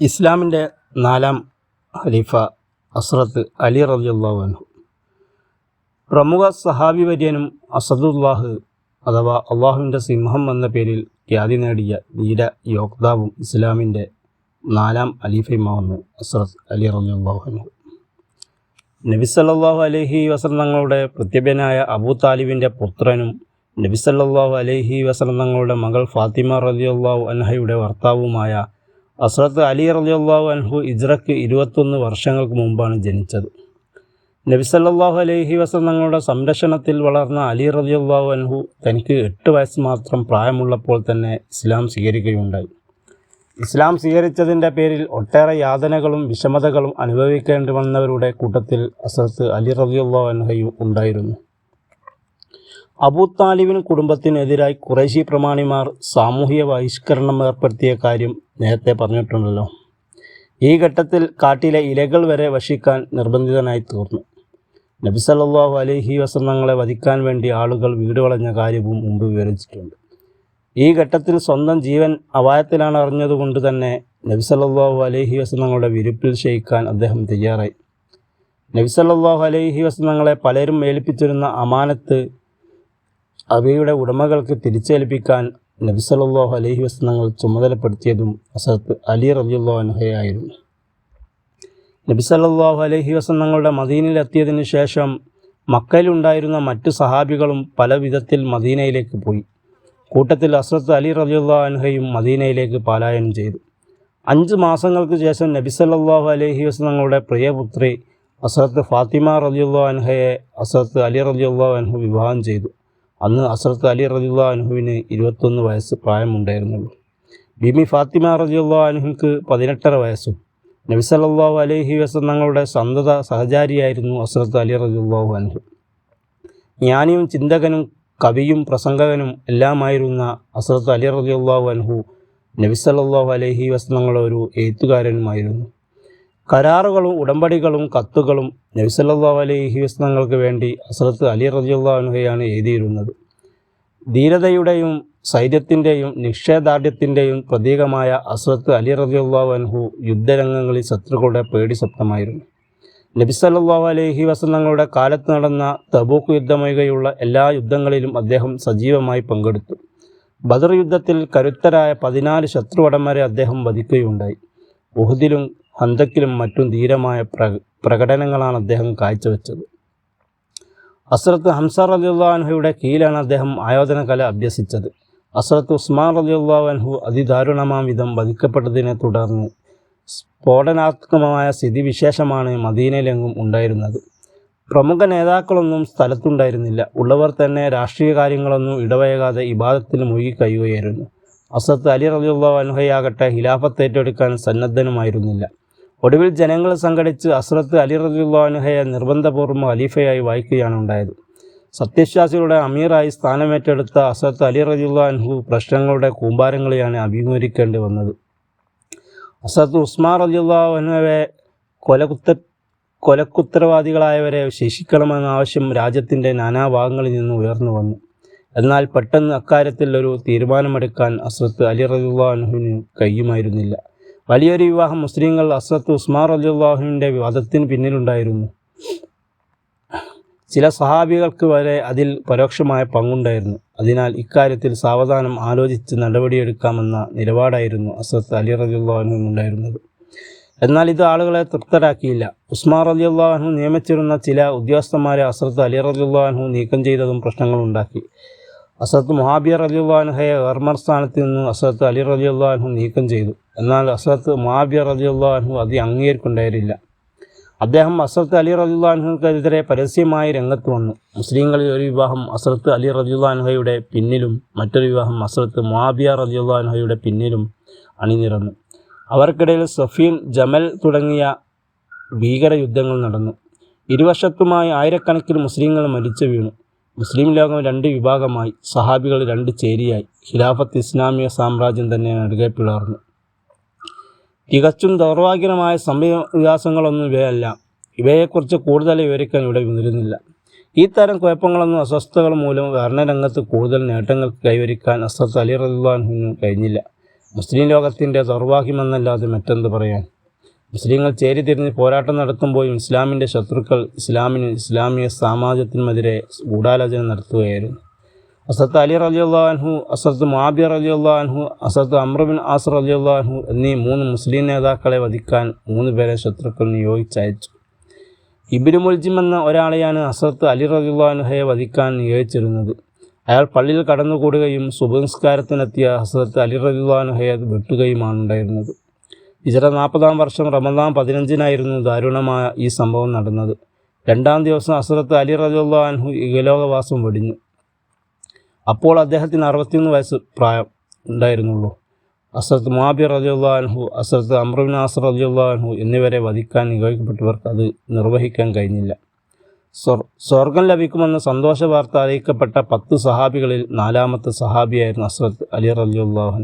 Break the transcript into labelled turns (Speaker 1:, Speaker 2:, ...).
Speaker 1: ഇസ്ലാമിന്റെ നാലാം ഖലീഫ അസ്രത്ത് അലി അൻഹു. പ്രമുഖ സഹാബി വര്യനും അസദുല്ലാഹ് അഥവാ അള്ളാഹുവിന്റെ സിംഹം എന്ന പേരിൽ ഖ്യാതി നേടിയ ധീര യോക്താവും ഇസ്ലാമിന്റെ നാലാം അലീഫയുമാവുന്നു അസ്രത്ത് അലി റളിയല്ലാഹു അൻഹു. നബി സല്ലല്ലാഹു അലൈഹി വസല്ലം തങ്ങളുടെ പ്രത്യഭനായ അബൂ താലിബിന്റെ പുത്രനും നബി അലഹി വസന്തങ്ങളുടെ മകൾ ഫാത്തിമ റളിയല്ലാഹു അൻഹയുടെ ഭർത്താവുമായ അസ്രത്ത് അലി റലിയല്ലാഹു അൻഹു ഇജ്രക്ക് ഇരുപത്തൊന്ന് വർഷങ്ങൾക്ക് മുമ്പാണ് ജനിച്ചത്. നബി സല്ലല്ലാഹു അലൈഹി വസന്തങ്ങളുടെ സംരക്ഷണത്തിൽ വളർന്ന അലി റലിയല്ലാഹു അൻഹു തനിക്ക് എട്ട് വയസ്സ് മാത്രം പ്രായമുള്ളപ്പോൾ തന്നെ ഇസ്ലാം സ്വീകരിക്കുകയുണ്ടായി. ഇസ്ലാം സ്വീകരിച്ചതിന്റെ പേരിൽ ഒട്ടേറെ യാതനകളും വിഷമതകളും അനുഭവിക്കേണ്ടി വന്നവരുടെ കൂട്ടത്തിൽ അസ്രത്ത് അലി റളിയല്ലാഹു അൻഹയും ഉണ്ടായിരുന്നു. അബൂ താലിബിന് കുടുംബത്തിനെതിരായി കുറേശി പ്രമാണിമാർ സാമൂഹിക ബഹിഷ്കരണം ഏർപ്പെടുത്തിയ കാര്യം നേരത്തെ പറഞ്ഞിട്ടുണ്ടല്ലോ. ഈ ഘട്ടത്തിൽ കാട്ടിലെ ഇലകൾ വരെ വശിക്കാൻ നിർബന്ധിതനായി തീർന്നു. നബി സല്ലല്ലാഹു അലൈഹി വസല്ലങ്ങളെ വധിക്കാൻ വേണ്ടി ആളുകൾ വീട് വളഞ്ഞ കാര്യവും മുമ്പ് വിവരിച്ചിട്ടുണ്ട്. ഈ ഘട്ടത്തിൽ സ്വന്തം ജീവൻ അപായത്തിലാണ് അറിഞ്ഞതുകൊണ്ട് തന്നെ നബി സല്ലല്ലാഹു അലൈഹി വസല്ലങ്ങളുടെ വിരുപ്പിൽ ക്ഷയിക്കാൻ അദ്ദേഹം തയ്യാറായി. നബി സല്ലല്ലാഹു അലൈഹി വസല്ലങ്ങളെ പലരും ഏൽപ്പിച്ചിരുന്ന അമാനത്ത് അവയുടെ ഉടമകൾക്ക് തിരിച്ചേൽപ്പിക്കാൻ നബി സല്ലല്ലാഹു അലൈഹി വസല്ലങ്ങൾ ചുമതലപ്പെടുത്തിയതും അസത്ത് അലി റളിയല്ലാഹു അൻഹയായിരുന്നു നബി സല്ലല്ലാഹു അലൈഹി വസല്ലങ്ങളുടെ മദീനയിലെത്തിയതിനു ശേഷം മക്കയിലുണ്ടായിരുന്ന മറ്റു സഹാബികളും പല വിധത്തിൽ മദീനയിലേക്ക് പോയി. കൂട്ടത്തിൽ അസ്രത്ത് അലി റളിയല്ലാഹു അനുഹയും മദീനയിലേക്ക് പാലായനം ചെയ്തു. അഞ്ച് മാസങ്ങൾക്ക് ശേഷം നബി സല്ലല്ലാഹു അലൈഹി വസല്ലങ്ങളുടെ പ്രിയപുത്രി അസ്രത്ത് ഫാത്തിമ റളിയല്ലാഹു അൻഹയെ അസ്രത്ത് അലി റളിയല്ലാഹു അൻഹു വിവാഹം ചെയ്തു. അന്ന് അസ്രത്ത് അലി റളിയല്ലാഹു അനുഹുവിന് ഇരുപത്തൊന്ന് വയസ്സ് പ്രായമുണ്ടായിരുന്നുള്ളൂ. ബിമി ഫാത്തിമ റളിയല്ലാഹു അനുഹുക്ക് പതിനെട്ടര വയസ്സും നബി അലഹി അലൈഹി തങ്ങളുടെ സന്തത സഹചാരിയായിരുന്നു അസ്രത്ത് അലി റളിയല്ലാഹു അനുഹു ജ്ഞാനിയും ചിന്തകനും കവിയും പ്രസംഗകനും എല്ലാമായിരുന്ന അസ്രത്ത് അലി റളിയല്ലാഹു അനുഹു നബി സല്ലല്ലാഹു അലൈഹി വസല്ലങ്ങളുടെ ഒരു എഴുത്തുകാരനുമായിരുന്നു. കരാറുകളും ഉടമ്പടികളും കത്തുകളും നബി സല്ലല്ലാഹു അലൈഹി വസ്ലങ്ങൾക്ക് വേണ്ടി അസ്രത്ത് അലി റജിയുള്ളഹയാണ് എഴുതിയിരുന്നത്. ധീരതയുടെയും സൈര്യത്തിന്റെയും നിക്ഷേദാർഢ്യത്തിന്റെയും പ്രതീകമായ അസ്രത്ത് അലി അൻഹു യുദ്ധരംഗങ്ങളിൽ ശത്രുക്കളുടെ പേടി സ്വപ്നമായിരുന്നു നബി സല്ലല്ലാഹു അലൈഹി വസന്തങ്ങളുടെ കാലത്ത് നടന്ന തബൂക്ക് യുദ്ധമൊഴികെയുള്ള എല്ലാ യുദ്ധങ്ങളിലും അദ്ദേഹം സജീവമായി പങ്കെടുത്തു. ബദർ യുദ്ധത്തിൽ കരുത്തരായ പതിനാല് ശത്രുവടന്മാരെ അദ്ദേഹം വധിക്കുകയുണ്ടായി. ഉഹുദിലും ഹന്തക്കിലും മറ്റും ധീരമായ പ്ര പ്രകടനങ്ങളാണ് അദ്ദേഹം കാഴ്ചവെച്ചത്. അസ്രത്ത് ഹംസ റളിയല്ലാഹു അൻഹുയുടെ കീഴിലാണ് അദ്ദേഹം ആയോധന കല അഭ്യസിച്ചത്. അസ്രത്ത് ഉസ്മാൻ അൻഹു അതിദാരുണമാം വിധം വധിക്കപ്പെട്ടതിനെ തുടർന്ന് സ്ഫോടനാത്മകമായ സ്ഥിതിവിശേഷമാണ് മദീനയിലെങ്ങും ഉണ്ടായിരുന്നത്. പ്രമുഖ നേതാക്കളൊന്നും സ്ഥലത്തുണ്ടായിരുന്നില്ല. ഉള്ളവർ തന്നെ രാഷ്ട്രീയ കാര്യങ്ങളൊന്നും ഇടവയകാതെ ഇബാദത്തിൽ മുഴുകിക്കഴിയുകയായിരുന്നു അസത്ത് അലി റബിയുള്ള അൻഹയാകട്ടെ ഹിലാഫത്ത് ഏറ്റെടുക്കാൻ സന്നദ്ധനുമായിരുന്നില്ല. ഒടുവിൽ ജനങ്ങൾ സംഘടിച്ച് അസ്രത്ത് അലി റളിയല്ലാഹു അൻഹയെ നിർബന്ധപൂർവം അലീഫയായി വായിക്കുകയാണ് ഉണ്ടായത്. സത്യവിശ്വാസികളുടെ അമീറായി സ്ഥാനമേറ്റെടുത്ത അസ്രത്ത് അലി റളിയല്ലാഹു പ്രശ്നങ്ങളുടെ കൂമ്പാരങ്ങളെയാണ് അഭിമുഖീകരിക്കേണ്ടി വന്നത്. അസത്ത് ഉസ്മാൻ റളിയല്ലാഹു കൊലകുത്ത കൊലക്കുത്തരവാദികളായവരെ ശിക്ഷിക്കണമെന്ന ആവശ്യം രാജ്യത്തിന്റെ നാനാഭാഗങ്ങളിൽ നിന്ന് ഉയർന്നു വന്നു. എന്നാൽ പെട്ടെന്ന് അക്കാര്യത്തിൽ ഒരു തീരുമാനമെടുക്കാൻ അസ്രത്ത് അലി റലിള്ളാഹുവിന് കഴിയുമായിരുന്നില്ല. വലിയൊരു വിവാഹം മുസ്ലിങ്ങൾ അസത്ത് ഉസ്മാർ അലുല്ലാഹുവിന്റെ വധത്തിന് പിന്നിലുണ്ടായിരുന്നു. ചില സഹാബികൾക്ക് വരെ അതിൽ പരോക്ഷമായ പങ്കുണ്ടായിരുന്നു. അതിനാൽ ഇക്കാര്യത്തിൽ സാവധാനം ആലോചിച്ച് നടപടിയെടുക്കാമെന്ന നിലപാടായിരുന്നു അസത്ത് അലി റലിള്ളാഹുവിനുണ്ടായിരുന്നത് എന്നാൽ ഇത് ആളുകളെ തൃപ്തരാക്കിയില്ല. ഉസ്മാർ റലിയുള്ളാഹു നിയമിച്ചിരുന്ന ചില ഉദ്യോഗസ്ഥന്മാരെ അസത്ത് അലി റലിയുള്ളാഹു നീക്കം ചെയ്തതും പ്രശ്നങ്ങളുണ്ടാക്കി. അസറത്ത് മുഹാബിയ റലിയുള്ളാഹയെ ഗവർണർ സ്ഥാനത്ത് നിന്ന് അസത്ത് അലി റലിയുള്ളാഹു നീക്കം ചെയ്തു. എന്നാൽ അസത്ത് മുഹാബിയ റലിയുള്ളാഹു അത് അംഗീകരിക്കുണ്ടായിരുന്നില്ല. അദ്ദേഹം അസത്ത് അലി റലിയുള്ളാഹുക്കെതിരെ പരസ്യമായി രംഗത്ത് വന്നു. മുസ്ലിങ്ങളിൽ ഒരു വിവാഹം അസത്ത് അലി റലിയുള്ളാഹയുടെ പിന്നിലും മറ്റൊരു വിവാഹം അസറത്ത് മുഹാബിയ റലിയുള്ളാഹയുടെ പിന്നിലും അണിനിരന്നു. അവർക്കിടയിൽ സഫീൻ ജമൽ തുടങ്ങിയ ഭീകര യുദ്ധങ്ങൾ നടന്നു. ഇരുവശത്തുമായി ആയിരക്കണക്കിന് മുസ്ലിങ്ങൾ മരിച്ചു വീണു. മുസ്ലിം ലോകം രണ്ട് വിഭാഗമായി. സഹാബികൾ രണ്ട് ചേരിയായി. ഖിലാഫത്ത് ഇസ്ലാമിക സാമ്രാജ്യം തന്നെ നടുകെ പിളർന്നു. തികച്ചും ദൗർഭാഗ്യമായ സംഭവവികാസങ്ങളൊന്നും ഇവയല്ല. ഇവയെക്കുറിച്ച് കൂടുതൽ വിവരിക്കാൻ ഇവിടെ മുതിരുന്നില്ല ഈ തരം കുഴപ്പങ്ങളൊന്നും അസ്വസ്ഥതകൾ മൂലം ഭരണരംഗത്ത് കൂടുതൽ നേട്ടങ്ങൾ കൈവരിക്കാൻ അസത്ത് അലി റഹ്ലാൻഹുവിന് കഴിഞ്ഞില്ല. മുസ്ലിം ലോകത്തിന്റെ ദൗർഭാഗ്യമെന്നല്ലാതെ മറ്റെന്ത് പറയാൻ? മുസ്ലിങ്ങൾ ചേരിതിരിഞ്ഞ് പോരാട്ടം നടത്തുമ്പോഴും ഇസ്ലാമിന്റെ ശത്രുക്കൾ ഇസ്ലാമിന് ഇസ്ലാമിക സാമാജത്തിനുമെതിരെ ഗൂഢാലോചന നടത്തുകയായിരുന്നു. അസത്ത് അലി റലിയുള്ളാഹു അസത്ത് മാബിയ റലിയുള്ളാഹു അസത്ത് അമ്രബിൻ ആസർ റലിയുള്ളാഹു എന്നീ മൂന്ന് മുസ്ലിം നേതാക്കളെ വധിക്കാൻ മൂന്ന് പേരെ ശത്രുക്കൾ നിയോഗിച്ചയച്ചു. ഇബിനു മുൽജിം എന്ന ഒരാളെയാണ് അസത്ത് അലി റലിയുള്ളാഹുഹയെ വധിക്കാൻ നിയോഗിച്ചിരുന്നത്. അയാൾ പള്ളിയിൽ കടന്നുകൂടുകയും സുബംസ്കാരത്തിനെത്തിയ ഹസരത്ത് അലി റലിള്ളാനുഹയെ വെട്ടുകയുമാണ് ഉണ്ടായിരുന്നത്. ഇജറ നാൽപ്പതാം വർഷം റമദാൻ പതിനഞ്ചിനായിരുന്നു ദാരുണമായ ഈ സംഭവം നടന്നത്. രണ്ടാം ദിവസം അസുറത്ത് അലി റലിള്ളാൻഹു ഇഹലോകവാസം വെടിഞ്ഞു. അപ്പോൾ അദ്ദേഹത്തിന് അറുപത്തിയൊന്ന് വയസ്സ് പ്രായം ഉണ്ടായിരുന്നുള്ളൂ. അസരത്ത് മാബി അൻഹു അസരത്ത് അമ്രുബിൻ റജുല്ല അൻഹു എന്നിവരെ വധിക്കാൻ നിയോഗിക്കപ്പെട്ടവർക്ക് അത് നിർവഹിക്കാൻ കഴിഞ്ഞില്ല. സ്വർ സ്വർഗം ലഭിക്കുമെന്ന് സന്തോഷ വാർത്ത അറിയിക്കപ്പെട്ട പത്ത് സഹാബികളിൽ നാലാമത്തെ സഹാബിയായിരുന്നു അസ്രത്ത് അലി റലിയുള്ളാഹു